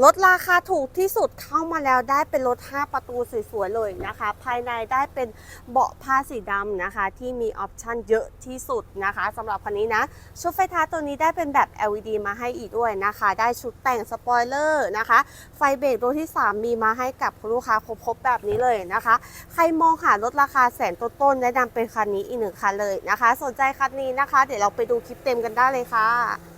รถราคาถูกที่สุดเข้ามาแล้วได้เป็นรถ 5 ประตูสวยๆเลยนะคะ ภายในได้เป็นเบาะผ้าสีดำนะคะ ที่มีออปชั่นเยอะที่สุดนะคะสำหรับคันนี้นะ ชุดไฟท้ายตัวนี้ได้เป็นแบบ LED มาให้อีกด้วยนะคะ ได้ชุดแต่งสปอยเลอร์นะคะ ไฟเบรกตัวที่ 3 มีมาให้กับลูกค้าครบๆแบบนี้เลยนะคะ ใครมองหารถราคาแสนต้นๆแนะนำเป็นคันนี้อีกหนึ่งคันเลยนะคะ สนใจคันนี้นะคะ เดี๋ยวเราไปดูคลิปเต็มกันได้เลยค่ะ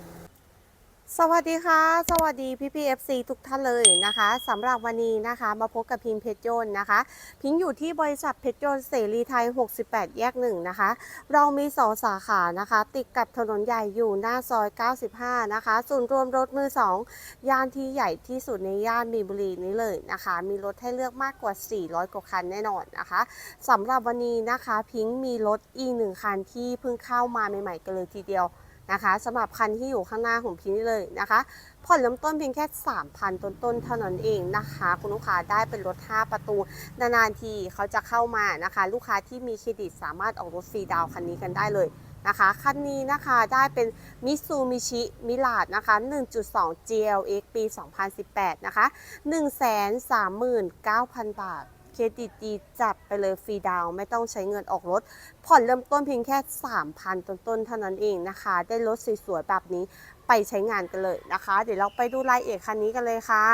สวัสดีค่ะ สวัสดีพี่พีเอฟซีทุกท่านเลยนะคะสำหรับวันนี้นะคะ มาพบกับพิมเพชรยนนะคะ พิงอยู่ที่บริษัทเพชรยนเสรีไทย 68 แยกหนึ่งนะคะ เรามีสองสาขานะคะ ติดกับถนนใหญ่อยู่หน้าซอย 95 นะคะศูนย์รวมรถมือ 2 ย่านที่ใหญ่ที่สุดในย่านมีบุรีนี้เลยนะคะ มีรถให้เลือกมากกว่า 400 กว่าคันแน่นอนนะคะสำหรับวันนี้นะคะ พิงมีรถอีกหนึ่งคันที่เพิ่งเข้ามาใหม่ๆกันเลยทีเดียว นะคะสำหรับคันที่อยู่ข้างหน้าของพี่นี่เลยนะคะผ่อนเริ่มต้นเพียงแค่ 3,000 ต้นๆเท่านั้นเองนะคะ คุณลูกค้าได้เป็นรถ 5 ประตู นานๆทีเขาจะเข้ามานะคะ ลูกค้าที่มีเครดิตสามารถออกรถฟรีดาวคันนี้กันได้เลยนะคะคันนี้นะคะได้เป็นมิซูมิชิมิลาดนะคะ 1.2 GLX ปี 2018 นะคะ 139,000 บาท เครดิตดีจัดไปเลยฟรีดาวไม่ต้องใช้เงินออกรถ ผ่อนเริ่มต้นเพียงแค่ 3,000 ต้นๆเท่านั้นเองนะคะ ได้รถสวยๆแบบนี้ไปใช้งานกันเลยนะคะ เดี๋ยวเราไปดูรายละเอียดคันนี้กันเลยค่ะ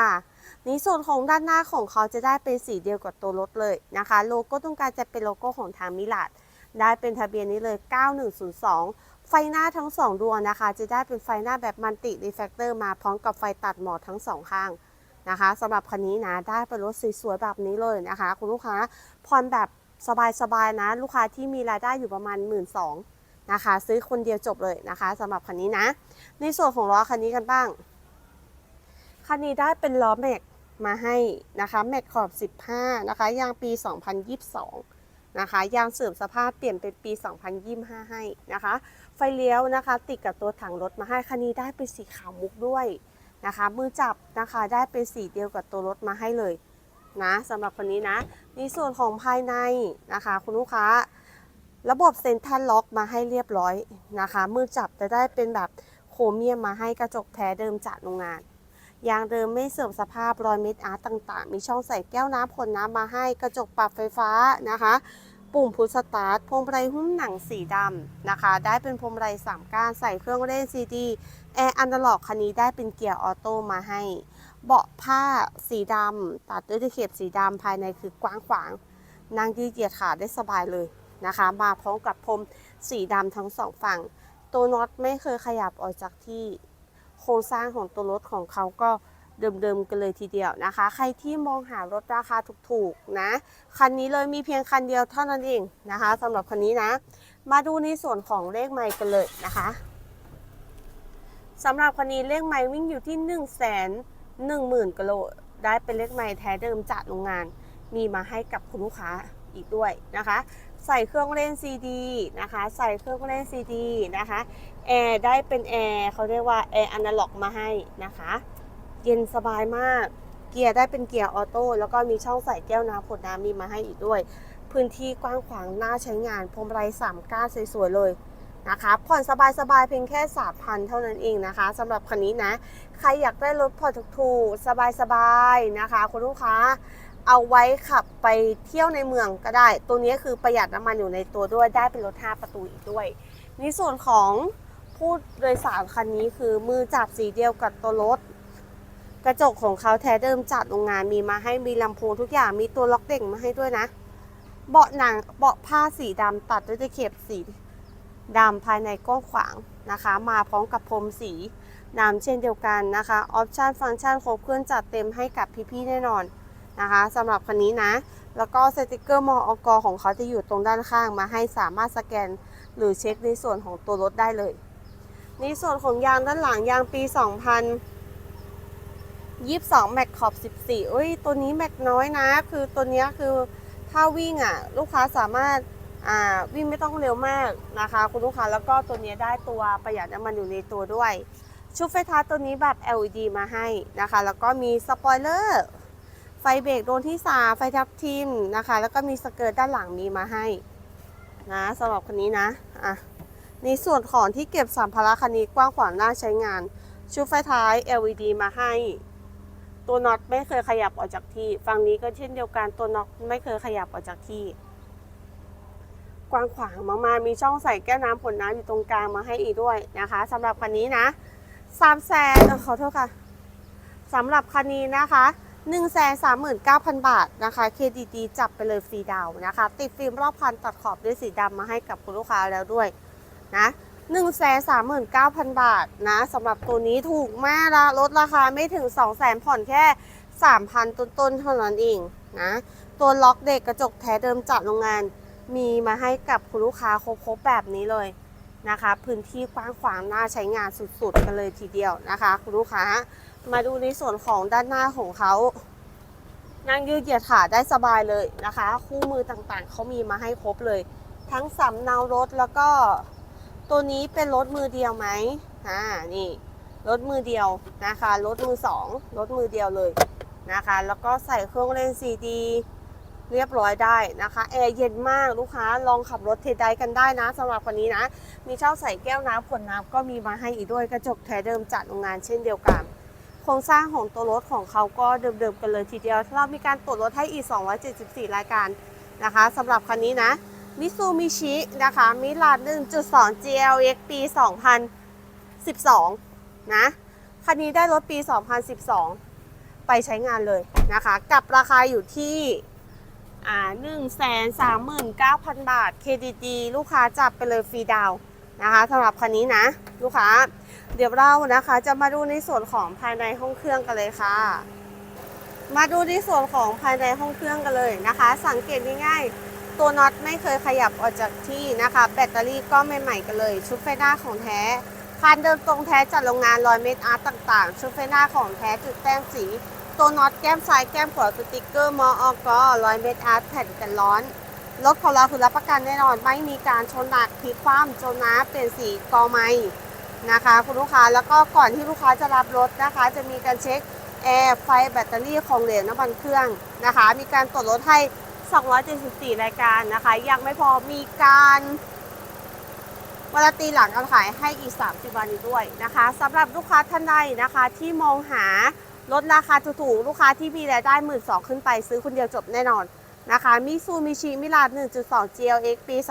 ในส่วนของด้านหน้าของเขาจะได้เป็นสีเดียวกับตัวรถเลยนะคะ โลโก้ตรงกลางจะเป็นโลโก้ของทางมิลาดได้เป็นทะเบียนนี้เลย 9102 ไฟหน้าทั้ง 2 ดวงนะคะ จะได้เป็นไฟหน้าแบบมันติรีแฟกเตอร์มาพร้อมกับไฟตัดหมอกทั้งสองข้าง นะคะสำหรับคันนี้นะได้เป็นรถสวยๆแบบนี้เลยนะคะ คุณลูกค้าผ่อนแบบสบายๆนะ ลูกค้าที่มีรายได้อยู่ประมาณ 1 2ื่นนะคะ ซื้อคนเดียวจบเลยนะคะสำหรับคันนี้นะ ในส่วนของล้อคันนี้กันบ้าง คันนี้ได้เป็นล้อแม็กมาให้นะคะแม็กขอบ 15 นะคะยางปี 2022 นะคะยางเสื่อมสภาพเปลี่ยนเป็นปี 2025 ให้นะคะ ไฟเลี้ยวนะคะ ติดกับตัวถังรถมาให้คันนี้ได้เป็นสีขาวมุกด้วย นะคะ มือจับนะคะได้เป็นสีเดียวกับตัวรถมาให้เลยนะสำหรับคนนี้นะ ในส่วนของภายในนะคะ คุณลูกค้า ระบบเซ็นทรัลล็อกมาให้เรียบร้อยนะคะ มือจับจะได้เป็นแบบโครเมียมมาให้กระจกแท้เดิมจากโรงงานยางเดิมไม่เสื่อมสภาพรอยเม็ดอาร์ตต่าง ๆ มีช่องใส่แก้วน้ำผลน้ำมาให้กระจกปรับไฟฟ้านะคะ ปุ่มพุชสตาร์ทพวงมาลัยหุ้มหนังสีดำนะคะ ได้เป็นพวงมาลัยสามก้านใส่เครื่องเล่นซีดีแอร์อันดล็อกคันนี้ได้เป็นเกียร์ออโต้มาให้ เบาะผ้าสีดำตัดด้วยตะเข็บสีดำภายในคือกว้างขวางนั่งยืดเหยียดขาได้สบายเลยนะคะ มาพร้อมกับพรมสีดำทั้งสองฝั่ง ตัวน็อตไม่เคยขยับออกจากที่โครงสร้างของตัวรถของเขาก็ เดิมๆกันเลยทีเดียวนะคะ ใครที่มองหารถราคาถูกๆนะ คันนี้เลยมีเพียงคันเดียวเท่านั้นเองนะคะสำหรับคันนี้นะ มาดูในส่วนของเลขไมล์กันเลยนะคะสำหรับคันนี้เลขไมล์วิ่งอยู่ที่ 1 1 0 0 0 0กิโลได้เป็นเลขไมล์แท้เดิมจากโรงงาน มีมาให้กับคุณลูกค้าอีกด้วยนะคะ ใส่เครื่องเล่นซีดีนะคะ ใส่เครื่องเล่นซีดีนะคะแอร์ได้เป็นแอร์เขาเรียกว่าแอร์อนาล็อกมาให้นะคะ เย็นสบายมาก เกียร์ได้เป็นเกียร์ออโต้แล้วก็มีช่องใส่แก้วน้ำผลน้ำมีมาให้อีกด้วย พื้นที่กว้างขวางน่าใช้งานพรมไรสามก้านสวยๆเลยนะคะผ่อนสบายๆเพียงแค่สามพันเท่านั้นเองนะคะสำหรับคันนี้นะ ใครอยากได้รถผ่อนถูกๆสบายๆนะคะ คุณลูกค้าเอาไว้ขับไปเที่ยวในเมืองก็ได้ ตัวนี้คือประหยัดน้ำมันอยู่ในตัวด้วยได้เป็นรถ 5 ประตูอีกด้วย ในส่วนของผู้โดยสารคันนี้คือมือจับสีเดียวกับตัวรถ กระจกของเขาแท้เดิมจากโรงงานมีมาให้มีลำโพงทุกอย่างมีตัวล็อกเด้งมาให้ด้วยนะ เบาะหนังเบาะผ้าสีดำตัดด้วยตะเข็บสีดำภายในกว้างขวางนะคะ มาพร้อมกับพรมสีดำเช่นเดียวกันนะคะออปชันฟังก์ชันครบเครื่องจัดเต็มให้กับพี่ๆแน่นอนนะคะสำหรับคันนี้นะ แล้วก็สติกเกอร์มออกของเขาจะอยู่ตรงด้านข้างมาให้สามารถสแกน หรือเช็คในส่วนของตัวรถได้เลย ในส่วนของยางด้านหลังยางปี 2022แม็กขอบ14เอ้ยตัวนี้แม็กน้อยนะ คือตัวนี้คือถ้าวิ่งอะ ลูกค้าสามารถอ่าวิ่งไม่ต้องเร็วมากนะคะ คุณลูกค้าแล้วก็ตัวนี้ได้ตัวประหยัดน้ำมันอยู่ในตัวด้วย ชุดไฟท้ายตัวนี้แบบ LED มาให้นะคะ แล้วก็มีสปอยเลอร์ไฟเบรกโดนที่สาไฟทับทิมนะคะ แล้วก็มีสเกิร์ตด้านหลังมีมาให้นะสำหรับคันนี้นะอะในส่วนของที่เก็บสัมภาระคันนี้กว้างขวางน่าใช้งาน ชุดไฟท้าย LED มาให้ ตัวน็อตไม่เคยขยับออกจากที่ ฝั่งนี้ก็เช่นเดียวกันตัวน็อตไม่เคยขยับออกจากที่ กว้างขวางมากๆมีช่องใส่แก้วน้ำผลน้ำอยู่ตรงกลางมาให้อีกด้วยนะคะสำหรับคันนี้นะสามแสนขอโทษค่ะสำหรับคันนี้นะคะ1 3 9 0 0 0 บาทนะคะ KDD จับไปเลยฟรีดาวนะคะ ติดฟิล์มรอบคันตัดขอบด้วยสีดำมาให้กับคุณลูกค้าแล้วด้วยนะ 1 3 9 0 0 0 บาทนะสำหรับตัวนี้ถูกมากละลดราคาไม่ถึง 2 0 0 0 0 0ผ่อนแค่ 3,000 ต้นๆเท่านั้นเองนะ ตัวล็อกเด็กกระจกแท้เดิมจากโรงงาน มีมาให้กับคุณลูกค้าครบๆแบบนี้เลยนะคะ พื้นที่กว้างขวางน่าใช้งานสุดๆ กันเลยทีเดียวนะคะ คุณลูกค้ามาดูในส่วนของด้านหน้าของเขานั่งยืดเหยียดขาได้สบายเลยนะคะ คู่มือต่างๆเขามีมาให้ครบเลย ทั้งสำเนารถแล้วก็ ตัวนี้เป็นรถมือเดียวไหมอ่า นี่ รถมือเดียวนะคะ รถมือสอง รถมือเดียวเลยนะคะ แล้วก็ใส่เครื่องเล่นซีดีเรียบร้อยได้นะคะ แอร์เย็นมากลูกค้า ลองขับรถเทสไดกันได้นะสำหรับวันนี้นะ มีเช่าใส่แก้วน้ำขวดน้ำก็มีมาให้อีกด้วยกระจกแท้เดิมจากโรงงานเช่นเดียวกัน โครงสร้างของตัวรถของเขาก็เดิมๆกันเลยทีเดียว เรามีการตรวจรถให้อีก 274 รายการนะคะสำหรับคันนี้นะ มิซูมิชินะคะมิลา1.2 GLX ปี 2012 นะ คันนี้ได้รถปี 2012 ไปใช้งานเลยนะคะ กับราคาอยู่ที่อ่า139,000 บาท KDD ลูกค้าจับไปเลยฟรีดาวน์นะคะสำหรับคันนี้นะ ลูกค้า เดี๋ยวเรานะคะจะมาดูในส่วนของภายในห้องเครื่องกันเลยค่ะ มาดูในส่วนของภายในห้องเครื่องกันเลยนะคะ สังเกตง่ายๆ ตัวน็อตไม่เคยขยับออกจากที่นะคะ แบตเตอรี่ก็ใหม่ๆกันเลย ชุดไฟหน้าของแท้คานเดิมตรงแท้จากโรงงานรอยเม็ดอาร์ตต่างๆ ชุดไฟหน้าของแท้จุดแต้มสี ตัวน็อตแก้มซ้ายแก้มขวาสติกเกอร์มออกรอยเม็ดอาร์ตแผ่นกันร้อนรถของเราคือรับประกันแน่นอน ไม่มีการชนหนักพลิกคว่ำจมน้ำเปลี่ยนสีกอไม้นะคะ คุณลูกค้าแล้วก็ก่อนที่ลูกค้าจะรับรถนะคะ จะมีการเช็คแอร์ไฟแบตเตอรี่ของเหลวน้ำมันเครื่องนะคะ มีการตรวจรถให้ 274 รายการนะคะ ยังไม่พอมีการวารตีหลังการขายให้อีก 30 วันด้วยนะคะสำหรับลูกค้าท่านใดนะคะที่มองหารถราคาถูกๆลูกค้าที่มีรายได้หมื่นสองขึ้นไปซื้อคนเดียวจบแน่นอนนะคะมิซูมิชิมิลา1.2 GLX ปี 2012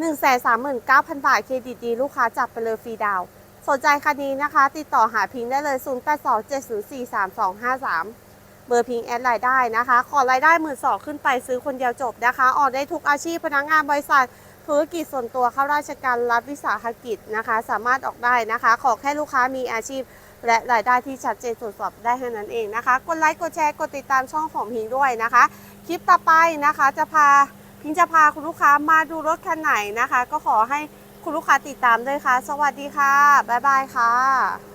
139,000 บาท เครดิตดีลูกค้าจับไปเลยฟรีดาว สนใจคันนี้นะคะ ติดต่อหาพิงได้เลย 0827043253 เบอร์พิงแอดไลน์ได้นะคะ ขอรายได้หมื่นสองขึ้นไปซื้อคนเดียวจบนะคะ ออกได้ทุกอาชีพพนักงานบริษัทธุรกิจส่วนตัวเข้าราชการรัฐวิสาหกิจนะคะ สามารถออกได้นะคะ ขอแค่ลูกค้ามีอาชีพ และรายได้ที่ชัดเจนตรวจสอบได้แค่านั้นเองนะคะ กดไลค์กดแชร์กดติดตามช่องของพิงด้วยนะคะ คลิปต่อไปนะคะจะพาพิงจะพาคุณลูกค้ามาดูรถคันไหนนะคะ ก็ขอให้คุณลูกค้าติดตามด้วยค่ะ สวัสดีค่ะบ๊ายบายค่ะ